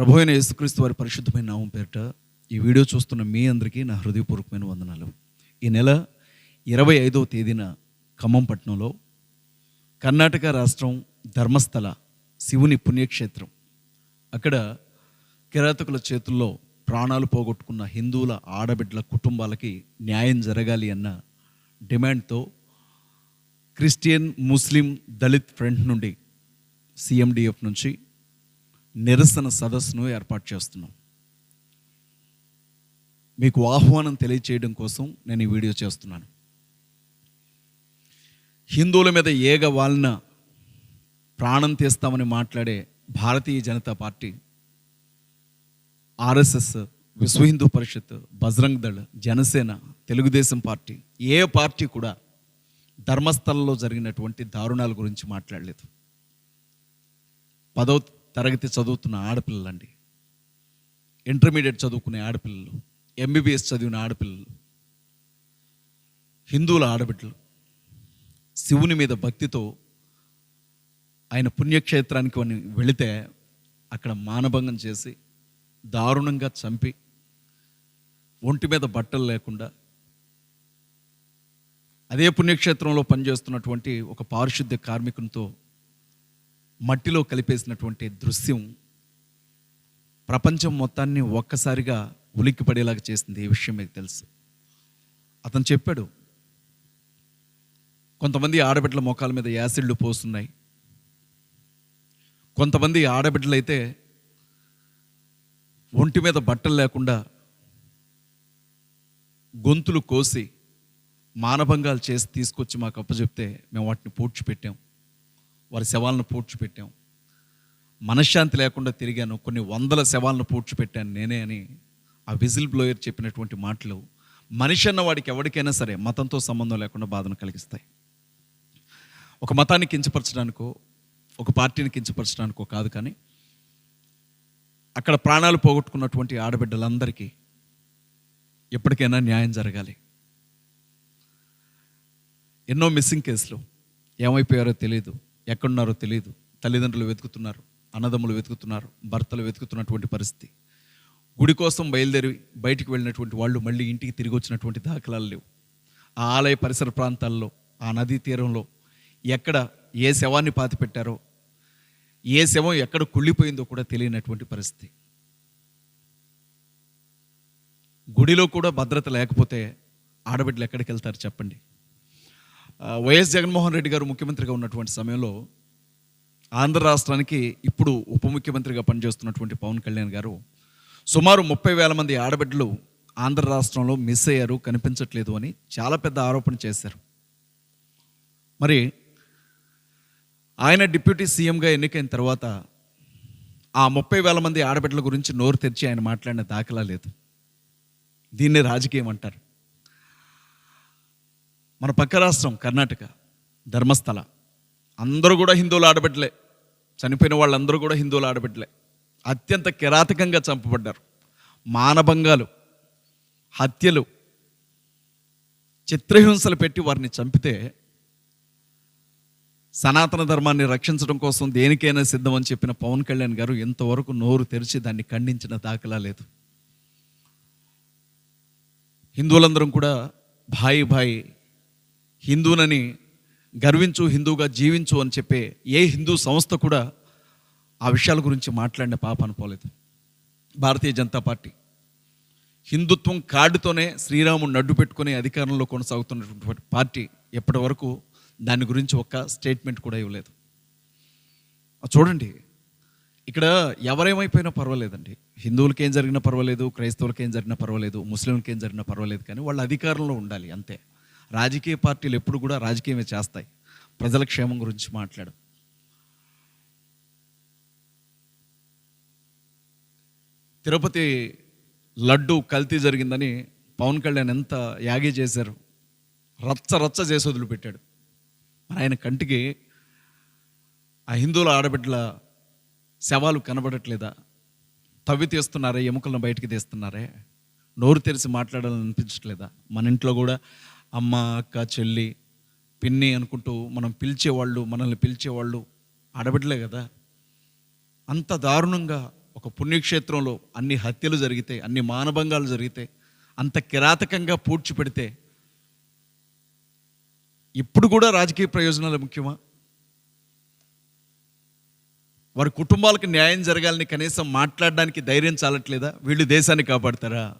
ప్రభు అయిన యేసుక్రీస్తు వారి పరిశుద్ధమైన నామం పేరిట ఈ వీడియో చూస్తున్న మీ అందరికీ నా హృదయపూర్వకమైన వందనాలు. ఈ నెల ఇరవై ఐదవ తేదీన ఖమ్మం పట్టణంలో కర్ణాటక రాష్ట్రం ధర్మస్థల శివుని పుణ్యక్షేత్రం. అక్కడ కిరాతకుల చేతుల్లో ప్రాణాలు పోగొట్టుకున్న హిందువుల ఆడబిడ్డల కుటుంబాలకి న్యాయం జరగాలి అన్న డిమాండ్తో క్రిస్టియన్ ముస్లిం దళిత్ ఫ్రంట్ నుండి సిఎండిఎఫ్ నుంచి నిరసన సదస్సును ఏర్పాటు చేస్తున్నాం. మీకు ఆహ్వానం తెలియచేయడం కోసం నేను ఈ వీడియో చేస్తున్నాను. హిందువుల మీద ఏగ వాలిన ప్రాణం తీస్తామని మాట్లాడే భారతీయ Janata party RSS Vishwa Hindu Parishad Bajrang Dal Janasena Telugu Desam party ఏ పార్టీ కూడా ధర్మస్థలంలో జరిగినటువంటి దారుణాల గురించి మాట్లాడలేదు. పదో తరగతి చదువుతున్న ఆడపిల్లలండి. ఇంటర్మీడియట్ చదువుకునే ఆడపిల్లలు ఎంబీబీఎస్ చదివిన ఆడపిల్లలు హిందువుల ఆడబిడ్డలు శివుని మీద భక్తితో ఆయన పుణ్యక్షేత్రానికి వెళితే అక్కడ మానభంగం చేసి దారుణంగా చంపి ఒంటి మీద బట్టలు లేకుండా అదే పుణ్యక్షేత్రంలో పనిచేస్తున్నటువంటి ఒక పారిశుద్ధ్య కార్మికునితో మట్టిలో కలిపేసినటువంటి దృశ్యం ప్రపంచం మొత్తాన్ని ఒక్కసారిగా ఉలిక్కి పడేలాగా చేసింది ఈ విషయం మీకు తెలుసు. అతను చెప్పాడు కొంతమంది ఆడబిడ్డల మొఖాల మీద యాసిడ్లు పోస్తున్నాయి. కొంతమంది ఆడబిడ్డలైతే ఒంటి మీద బట్టలు లేకుండా గొంతులు కోసి మానభంగాలు చేసి తీసుకొచ్చి మాకు అప్పచెప్తే మేము వాటిని పూడ్చిపెట్టాం. వారి శవాలను పూడ్చిపెట్టాం. మనశ్శాంతి లేకుండా తిరిగాను. కొన్ని వందల శవాలను పూడ్చిపెట్టాను నేనే అని ఆ విజిల్ బ్లోయర్ చెప్పినటువంటి మాటలు మనిషి అన్న వాడికి ఎవరికైనా సరే మతంతో సంబంధం లేకుండా బాధను కలిగిస్తాయి. ఒక మతాన్ని కించపరచడానికో ఒక పార్టీని కించపరచడానికో కాదు కానీ అక్కడ ప్రాణాలు పోగొట్టుకున్నటువంటి ఆడబిడ్డలందరికీ ఎప్పటికైనా న్యాయం జరగాలి. ఎన్నో మిస్సింగ్ కేసులు ఏమైపోయారో తెలియదు ఎక్కడున్నారో తెలియదు తల్లిదండ్రులు వెతుకుతున్నారు అన్నదమ్ములు వెతుకుతున్నారు భర్తలు వెతుకుతున్నటువంటి పరిస్థితి. గుడి కోసం బయలుదేరి బయటికి వెళ్ళినటువంటి వాళ్ళు మళ్ళీ ఇంటికి తిరిగి వచ్చినటువంటి దాఖలాలు లేవు. ఆ ఆలయ పరిసర ప్రాంతాల్లో ఆ నదీ తీరంలో ఎక్కడ ఏ శవాన్ని పాతి పెట్టారో ఏ శవం ఎక్కడ కుళ్ళిపోయిందో కూడా తెలియనటువంటి పరిస్థితి. గుడిలో కూడా భద్రత లేకపోతే ఆడబిడ్డలు ఎక్కడికి వెళ్తారు చెప్పండి? వైఎస్ జగన్మోహన్ రెడ్డి గారు ముఖ్యమంత్రిగా ఉన్నటువంటి సమయంలో ఆంధ్ర రాష్ట్రానికి ఇప్పుడు ఉప ముఖ్యమంత్రిగా పనిచేస్తున్నటువంటి పవన్ కళ్యాణ్ గారు సుమారు ముప్పై వేల మంది ఆడబిడ్డలు ఆంధ్ర రాష్ట్రంలో మిస్ అయ్యారు కనిపించట్లేదు అని చాలా పెద్ద ఆరోపణ చేశారు. మరి ఆయన డిప్యూటీ సీఎంగా ఎన్నికైన తర్వాత ఆ ముప్పై వేల మంది ఆడబిడ్డల గురించి నోరు తెరిచి ఆయన మాట్లాడిన దాఖలా లేదు. దీన్ని రాజకీయం అంటారు. మన పక్క రాష్ట్రం కర్ణాటక ధర్మస్థల. అందరూ కూడా హిందువులు ఆడబిడ్డలే. చనిపోయిన వాళ్ళందరూ కూడా హిందువులు ఆడబిడ్డలే. అత్యంత కిరాతకంగా చంపబడ్డారు. మానభంగాలు హత్యలు చిత్రహింసలు పెట్టి వారిని చంపితే సనాతన ధర్మాన్ని రక్షించడం కోసం దేనికైనా సిద్ధం అని చెప్పిన పవన్ కళ్యాణ్ గారు ఇంతవరకు నోరు తెరిచి దాన్ని ఖండించిన దాఖలా లేదు. హిందువులందరం కూడా భాయి భాయి హిందూనని గర్వించు హిందూగా జీవించు అని చెప్పే ఏ హిందూ సంస్థ కూడా ఆ విషయాల గురించి మాట్లాడిన పాప అనుకోలేదు. భారతీయ జనతా పార్టీ. హిందుత్వం కార్డుతోనే శ్రీరాముడు నడ్డు పెట్టుకుని అధికారంలో కొనసాగుతున్నటువంటి పార్టీ ఎప్పటి వరకు దాని గురించి ఒక్క స్టేట్మెంట్ కూడా ఇవ్వలేదు. చూడండి ఇక్కడ ఎవరేమైపోయినా పర్వాలేదండి. హిందువులకి ఏం జరిగినా పర్వాలేదు క్రైస్తవులకి ఏం జరిగినా పర్వాలేదు ముస్లింలకి ఏం జరిగినా పర్వాలేదు కానీ వాళ్ళు అధికారంలో ఉండాలి అంతే. రాజకీయ పార్టీలు ఎప్పుడు కూడా రాజకీయమే చేస్తాయి. ప్రజల క్షేమం గురించి మాట్లాడు. తిరుపతి లడ్డు కల్తీ జరిగిందని పవన్ కళ్యాణ్ ఎంత యాగి చేశారు. రచ్చ రచ్చ చేసి వదిలిపెట్టాడు. మరి ఆయన కంటికి ఆ హిందువుల ఆడబిడ్డల శవాలు కనబడట్లేదా? తవ్వి తీస్తున్నారే ఎముకలను బయటికి తీస్తున్నారే? నోరు తెరిచి మాట్లాడాలని అనిపించట్లేదా? మన ఇంట్లో కూడా అమ్మ అక్క చెల్లి పిన్ని అనుకుంటూ మనం పిలిచేవాళ్ళు మనల్ని పిలిచేవాళ్ళు ఆడబిడ్డలే కదా. అంత దారుణంగా ఒక పుణ్యక్షేత్రంలో అన్ని హత్యలు జరిగితే అన్ని మానభంగాలు జరిగితే అంత కిరాతకంగా పూడ్చిపెడితే ఇప్పుడు కూడా రాజకీయ ప్రయోజనాలు ముఖ్యమా? వారి కుటుంబాలకు న్యాయం జరగాలని కనీసం మాట్లాడడానికి ధైర్యం చాలట్లేదా? వీళ్ళు దేశాన్ని కాపాడతారా?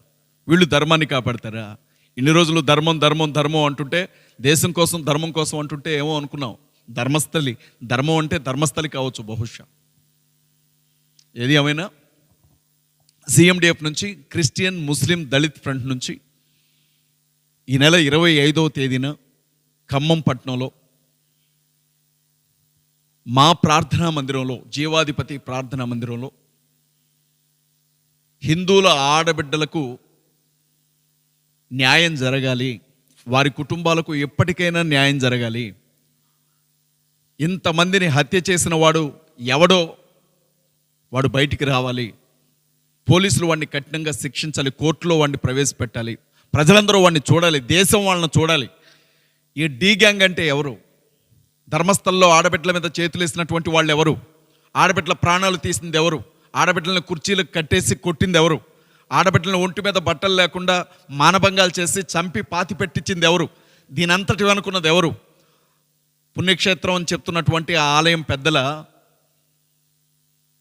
వీళ్ళు ధర్మాన్ని కాపాడతారా? ఇన్ని రోజులు ధర్మం ధర్మం ధర్మం అంటుంటే దేశం కోసం ధర్మం కోసం అంటుంటే ఏమో అనుకున్నాం ధర్మస్థలి ధర్మం అంటే ధర్మస్థలి కావచ్చు బహుశా. ఏది ఏమైనా? సిఎండిఎఫ్ నుంచి క్రిస్టియన్ ముస్లిం దళిత్ ఫ్రంట్ నుంచి ఈ నెల ఇరవై ఐదవ తేదీన ఖమ్మం పట్టణంలో మా ప్రార్థనా మందిరంలో జీవాధిపతి ప్రార్థనా మందిరంలో హిందువుల ఆడబిడ్డలకు న్యాయం జరగాలి. వారి కుటుంబాలకు ఎప్పటికైనా న్యాయం జరగాలి. ఇంతమందిని హత్య చేసిన వాడు ఎవడో వాడు బయటికి రావాలి. పోలీసులు వాడిని కఠినంగా శిక్షించాలి. కోర్టులో వాడిని ప్రవేశపెట్టాలి. ప్రజలందరూ వాడిని చూడాలి. దేశం వాళ్ళని చూడాలి. ఈ డీ గ్యాంగ్ అంటే ఎవరు? ధర్మస్థల్లో ఆడబిడ్డల మీద చేతులు వేసినటువంటి వాళ్ళు ఎవరు? ఆడబిడ్డల ప్రాణాలు తీసింది ఎవరు? ఆడబిడ్డలను కుర్చీలకు కట్టేసి కొట్టింది ఎవరు? ఆడబిడ్డలను ఒంటి మీద బట్టలు లేకుండా మానభంగాలు చేసి చంపి పాతి పెట్టించింది ఎవరు? దీనంతటి అనుకున్నది ఎవరు? పుణ్యక్షేత్రం అని చెప్తున్నటువంటి ఆ ఆలయం పెద్దల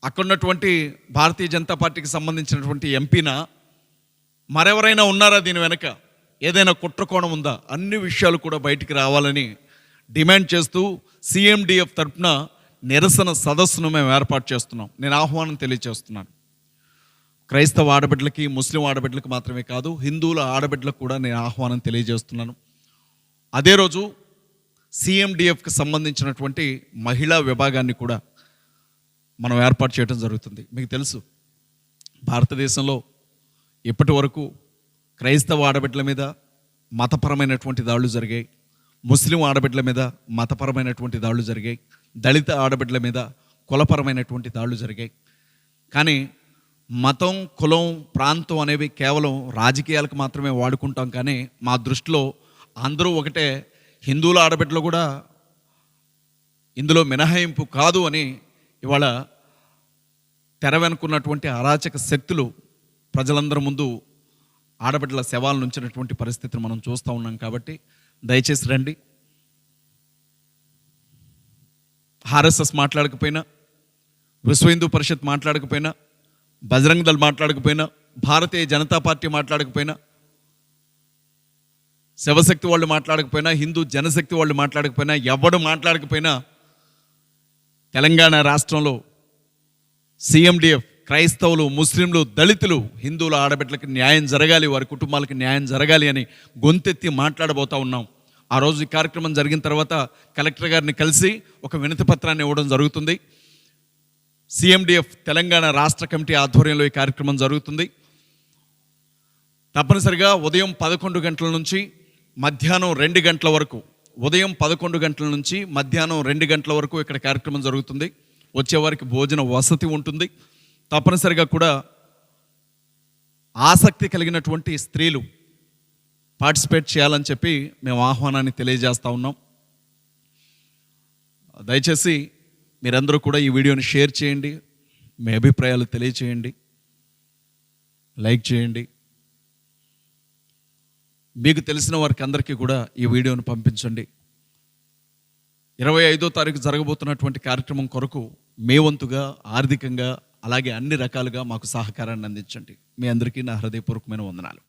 అక్కడున్నటువంటి భారతీయ జనతా పార్టీకి సంబంధించినటువంటి ఎంపీన? మరెవరైనా ఉన్నారా దీని వెనక? ఏదైనా కుట్రకోణం ఉందా? అన్ని విషయాలు కూడా బయటికి రావాలని డిమాండ్ చేస్తూ సిఎండిఎఫ్ తరఫున నిరసన సదస్సును మేము ఏర్పాటు చేస్తున్నాం. నేను ఆహ్వానం తెలియజేస్తున్నాను. క్రైస్తవ ఆడబిడ్డలకి ముస్లిం ఆడబిడ్డలకు మాత్రమే కాదు హిందువుల ఆడబిడ్డలకు కూడా నేను ఆహ్వానం తెలియజేస్తున్నాను. అదే రోజు సిఎండిఎఫ్కి సంబంధించినటువంటి మహిళా విభాగాన్ని కూడా మనం ఏర్పాటు చేయడం జరుగుతుంది. మీకు తెలుసు భారతదేశంలో ఇప్పటి వరకు క్రైస్తవ ఆడబిడ్డల మీద మతపరమైనటువంటి దాడులు జరిగాయి. ముస్లిం ఆడబిడ్డల మీద మతపరమైనటువంటి దాడులు జరిగాయి. దళిత ఆడబిడ్డల మీద కులపరమైనటువంటి దాడులు జరిగాయి. కానీ మతం కులం ప్రాంతం అనేవి కేవలం రాజకీయాలకు మాత్రమే వాడుకుంటాం కానీ మా దృష్టిలో అందరూ ఒకటే. హిందువుల ఆడబిడ్డలు కూడా ఇందులో మినహాయింపు కాదు అని ఇవాళ తెర వెనుకున్నటువంటి అరాచక శక్తులు ప్రజలందరి ముందు ఆడబిడ్డల శవాలను ఉంచినటువంటి పరిస్థితిని మనం చూస్తూ ఉన్నాం కాబట్టి దయచేసి రండి. ఆర్ఎస్ఎస్ మాట్లాడకపోయినా విశ్వ హిందూ పరిషత్ మాట్లాడకపోయినా బజరంగ్ దళ్ మాట్లాడకపోయినా భారతీయ జనతా పార్టీ మాట్లాడకపోయినా శివశక్తి వాళ్ళు మాట్లాడకపోయినా హిందూ జనశక్తి వాళ్ళు మాట్లాడకపోయినా ఎవడు మాట్లాడకపోయినా తెలంగాణ రాష్ట్రంలో సీఎండిఎఫ్ క్రైస్తవులు ముస్లింలు దళితులు హిందువుల ఆడబిడ్డలకి న్యాయం జరగాలి వారి కుటుంబాలకి న్యాయం జరగాలి అని గొంతెత్తి మాట్లాడబోతా ఉన్నాం. ఆ రోజు ఈ కార్యక్రమం జరిగిన తర్వాత కలెక్టర్ గారిని కలిసి ఒక వినతి పత్రాన్ని ఇవ్వడం జరుగుతుంది. సిఎండిఎఫ్ తెలంగాణ రాష్ట్ర కమిటీ ఆధ్వర్యంలో ఈ కార్యక్రమం జరుగుతుంది. తప్పనిసరిగా ఉదయం పదకొండు గంటల నుంచి మధ్యాహ్నం రెండు గంటల వరకు ఉదయం పదకొండు గంటల నుంచి మధ్యాహ్నం రెండు గంటల వరకు ఇక్కడ కార్యక్రమం జరుగుతుంది. వచ్చేవారికి భోజన వసతి ఉంటుంది. తప్పనిసరిగా కూడా ఆసక్తి కలిగినటువంటి స్త్రీలు పార్టిసిపేట్ చేయాలని చెప్పి మేము ఆహ్వానాన్ని తెలియజేస్తూ ఉన్నాం. దయచేసి మీరందరూ కూడా ఈ వీడియోని షేర్ చేయండి. మీ అభిప్రాయాలు తెలియచేయండి. లైక్ చేయండి. మీకు తెలిసిన వారికి అందరికీ కూడా ఈ వీడియోను పంపించండి. ఇరవై ఐదో తారీఖు జరగబోతున్నటువంటి కార్యక్రమం కొరకు మే వంతుగా ఆర్థికంగా అలాగే అన్ని రకాలుగా మాకు సహకారాన్ని అందించండి. మీ అందరికీ నా హృదయపూర్వకమైన వందనాలు.